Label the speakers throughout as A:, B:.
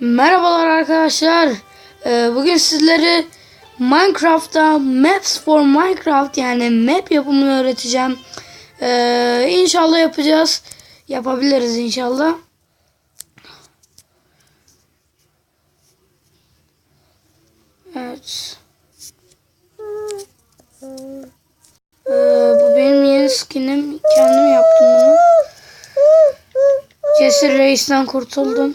A: Merhabalar arkadaşlar. Ee, bugün sizlere Minecraft'ta Maps for Minecraft yani map yapımını öğreteceğim. Ee, inşallah yapacağız. Yapabiliriz inşallah. Evet. Ee, bu benim yeni skinim. Kendim yaptım bunu. Cesur Reis'ten kurtuldum.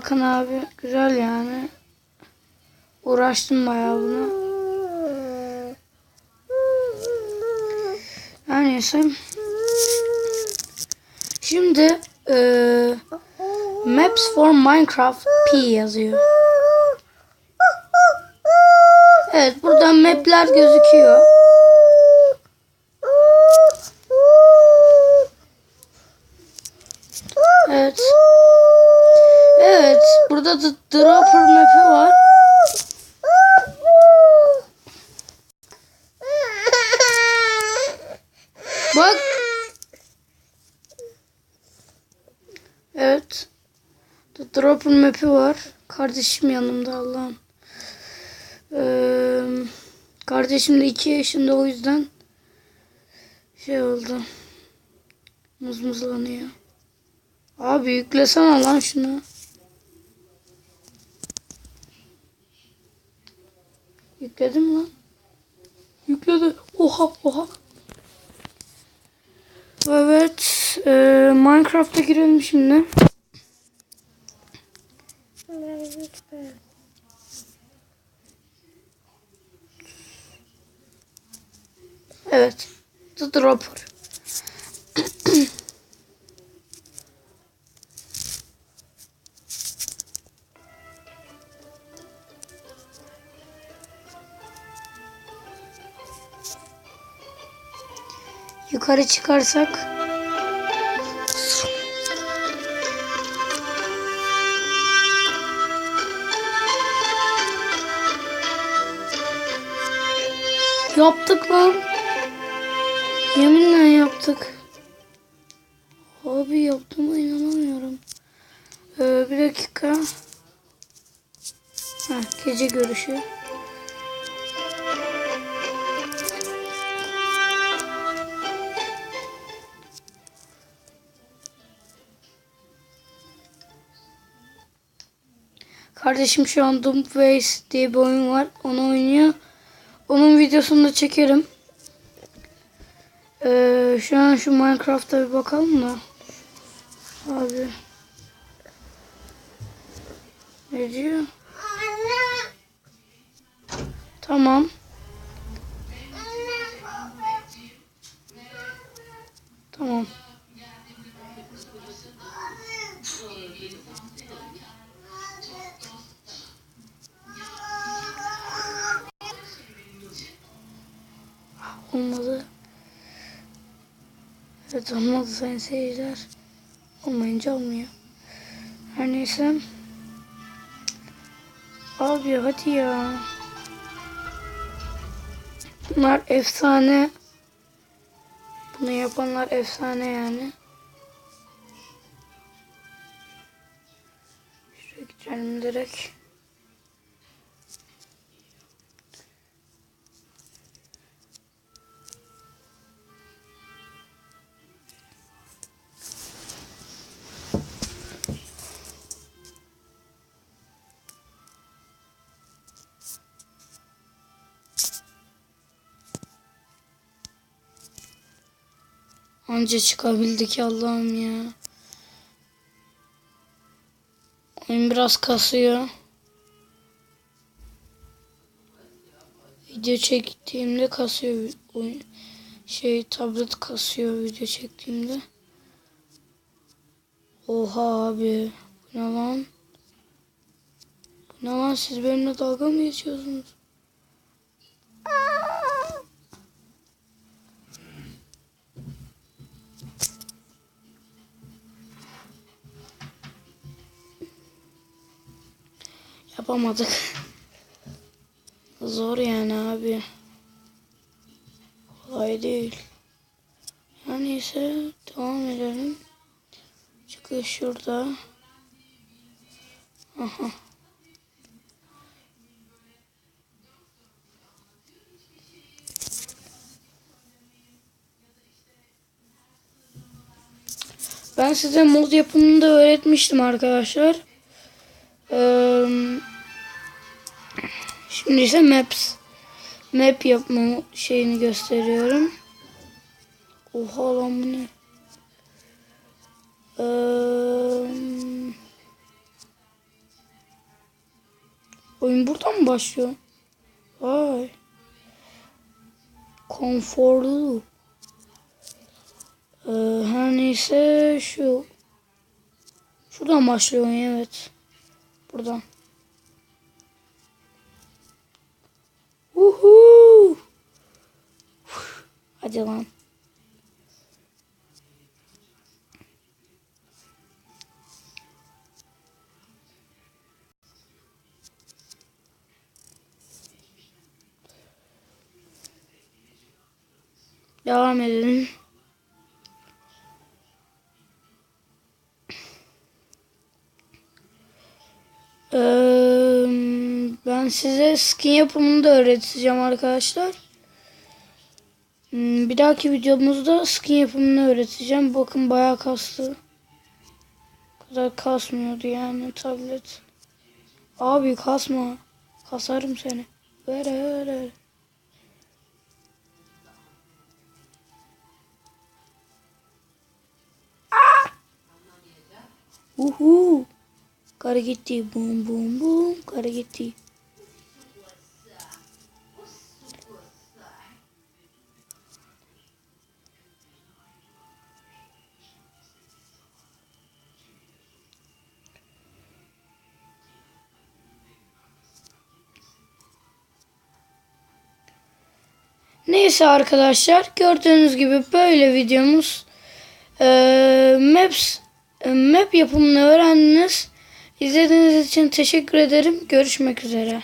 A: Ha, bakın abi güzel yani. Uğraştım bayağı buna. Her neyse. Şimdi eee, Maps for Minecraft P yazıyor. Evet buradan mapler gözüküyor. Evet. Evet. Burada da dropper map'i var. Bak. Evet. The dropper map'i var. Kardeşim yanımda Allah'ım. Ee, kardeşim de 2 yaşında o yüzden şey oldu. Mızmızlanıyor. Abi yüklesene lan şunu. Yükledim lan. Yükledi. Oha oha. Evet. E, Minecraft'a girelim şimdi. Evet. The Dropper. Yukarı çıkarsak Yaptık lan. Yeminle yaptık. Abi yaptığıma inanamıyorum. Ee, bir dakika. Ha, gece görüşü. Kardeşim şu an Doom Face diye bir oyun var. Onu oynuyor. Onun videosunu da çekerim. Ee, şu an şu Minecraft'a bir bakalım da. Abi. Ne diyor? Tamam. Olmadı. Evet olmadı sayın seyirciler. Olmayınca olmuyor. Her neyse. Abi hadi ya. Bunlar efsane. Bunu yapanlar efsane yani. Şuraya gidelim direkt. Anca çıkabildik Allah'ım ya. Oyun biraz kasıyor. Video çektiğimde kasıyor oyun. Şey tablet kasıyor video çektiğimde. Oha abi. Bu ne lan? Bu ne lan siz benimle dalga mı geçiyorsunuz? Yapamadık. Zor yani abi. Kolay değil. Her neyse devam edelim. Çıkış şurada. Aha. Ben size mod yapımını da öğretmiştim arkadaşlar. Ee, şimdi ise maps. Map yapma şeyini gösteriyorum. Oha lan bu ne? Ee, oyun buradan mı başlıyor? Vay. Konforlu. Ee, her neyse şu. Şuradan başlıyor oyun evet. Buradan. Hadi lan. Devam edelim. Ee, ben size skin yapımını da öğreteceğim arkadaşlar. Bir dahaki videomuzda skin yapımını öğreteceğim. Bakın bayağı kastı. Bu kadar kasmıyordu yani tablet. Abi kasma. Kasarım seni. Ver. Uhu. Karı gitti. Bum bum bum. Karı gitti. Neyse arkadaşlar gördüğünüz gibi böyle videomuz Ee, Maps e, map yapımını öğrendiniz. İzlediğiniz için teşekkür ederim. Görüşmek üzere.